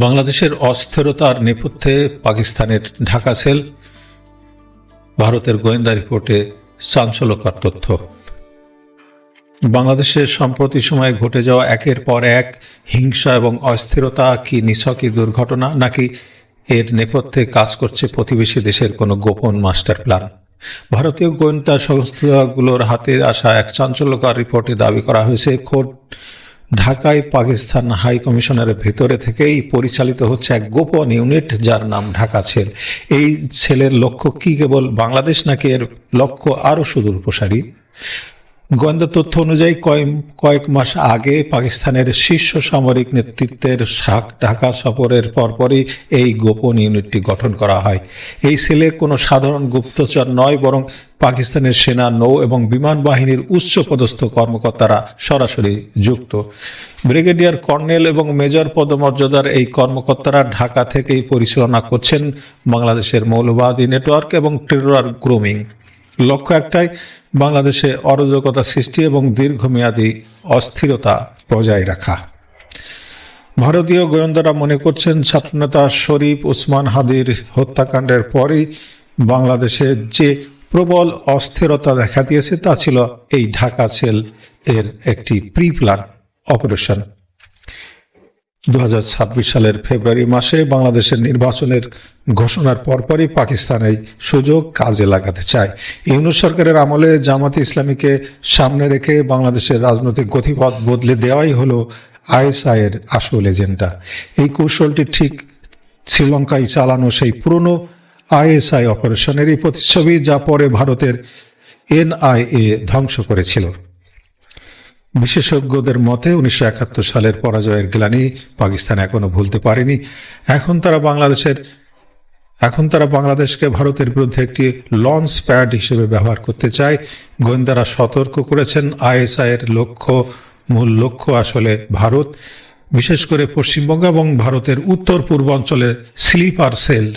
বাংলাদেশের অস্থিরতার নেপথ্যে পাকিস্তানের ঢাকা সেল, ভারতের গোয়েন্দা রিপোর্টে চাঞ্চল্যকর তথ্য। বাংলাদেশের সম্প্রতি সময়ে ঘটে যাওয়া একের পর এক হিংসা এবং অস্থিরতা কি নিছকই দুর্ঘটনা, নাকি এর নেপথ্যে কাজ করছে প্রতিবেশী দেশের কোনো গোপন মাস্টার প্ল্যান? ভারতীয় গোয়েন্দা সংস্থাগুলোর হাতে আসা এক চাঞ্চল্যকর রিপোর্টে দাবি করা হয়েছে, খোদ ঢাকায় পাকিস্তান হাই কমিশনের ভেতরে থেকেই পরিচালিত হচ্ছে এক গোপন ইউনিট যার নাম ঢাকা ছেল এই ছেলের লক্ষ্য কি, কেবল বাংলাদেশ নাকি এর লক্ষ্য আরও সুদূর প্রসারী গোয়েন্দা তথ্য অনুযায়ী কয়েক কয়েক মাস আগে পাকিস্তানের শীর্ষ সামরিক নেতৃত্বের ঢাকা সফরের পরপরই এই গোপন ইউনিটটি গঠন করা হয়। এই সেলে কোনো সাধারণ গুপ্তচর নয়, বরং পাকিস্তানের সেনা, নৌ এবং বিমান বাহিনীর উচ্চপদস্থ কর্মকর্তারা সরাসরি যুক্ত। ব্রিগেডিয়ার কর্নেল এবং মেজর পদমর্যাদার এই কর্মকর্তারা ঢাকা থেকেই পরিচালনা করছেন বাংলাদেশের মৌলবাদী নেটওয়ার্ক এবং টেরর গ্রুমিং। লক্ষ্য একটাই, বাংলাদেশে অরাজকতা সৃষ্টি এবং দীর্ঘমেয়াদী অস্থিরতা বজায় রাখা। ভারতীয় গোয়েন্দারা মনে করছেন, ছাত্রনেতা শরীফ উসমান হাদির হত্যাকাণ্ডের পরই বাংলাদেশে যে প্রবল অস্থিরতা দেখা দিয়েছে, তা ছিল এই ঢাকা সেল এর একটি প্রি প্ল্যান অপারেশন। দু হাজার ছাব্বিশ সালের ফেব্রুয়ারি মাসে বাংলাদেশের নির্বাচনের ঘোষণার পরপরই পাকিস্তান এই সুযোগ কাজে লাগাতে চায়। ইউনুস সরকারের আমলে জামাতে ইসলামীকে সামনে রেখে বাংলাদেশের রাজনৈতিক গতিপথ বদলে দেওয়াই হলো এর আসল এজেন্ডা। এই কৌশলটি ঠিক শ্রীলঙ্কায় চালানো সেই পুরনো আইএসআই অপারেশনেরই প্রতিচ্ছবি যা পরে ভারতের এনআইএ ধ্বংস করেছিল। বিশেষজ্ঞদের মতে উনিশশো একাত্তর সালের পরাজয়ের গ্লানি পাকিস্তান এখনও ভুলতে পারেনি। এখন তারা বাংলাদেশের, এখন তারা বাংলাদেশকে ভারতের বিরুদ্ধে একটি লঞ্চ প্যাড হিসেবে ব্যবহার করতে চায়। গোয়েন্দারা সতর্ক করেছেন, আইএসআই এর লক্ষ্য, মূল লক্ষ্য আসলে ভারত। বিশেষ করে পশ্চিমবঙ্গ এবং ভারতের উত্তর পূর্বাঞ্চলে স্লিপার সেল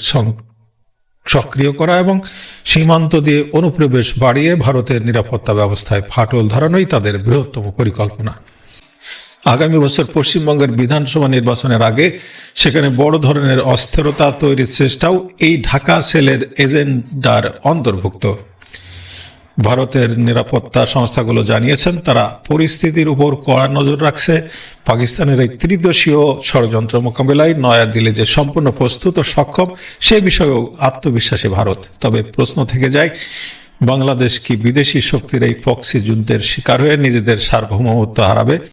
সক্রিয় করা এবং সীমান্ত দিয়ে অনুপ্রবেশ বাড়িয়ে ভারতের নিরাপত্তা ব্যবস্থায় ফাটল ধরানোই তাদের বৃহত্তম পরিকল্পনা। আগামী বছর পশ্চিমবঙ্গের বিধানসভা নির্বাচনের আগে সেখানে বড় ধরনের অস্থিরতা তৈরির চেষ্টাও এই ঢাকা সেলের এজেন্ডার অন্তর্ভুক্ত। ভারতের নিরাপত্তা সংস্থাগুলো জানিয়েছেন, তারা পরিস্থিতির উপর কড়া নজর রাখছে। পাকিস্তানের এই ত্রিদশীয় ষড়যন্ত্র মোকাবেলায় নয়াদিল্লি যে সম্পূর্ণ প্রস্তুত ও সক্ষম, সে বিষয়েও আত্মবিশ্বাসী ভারত। তবে প্রশ্ন থেকে যায়, বাংলাদেশ কি বিদেশি শক্তির এই পক্সি যুদ্ধের শিকার হয়ে নিজেদের সার্বভৌমত্ব হারাবে?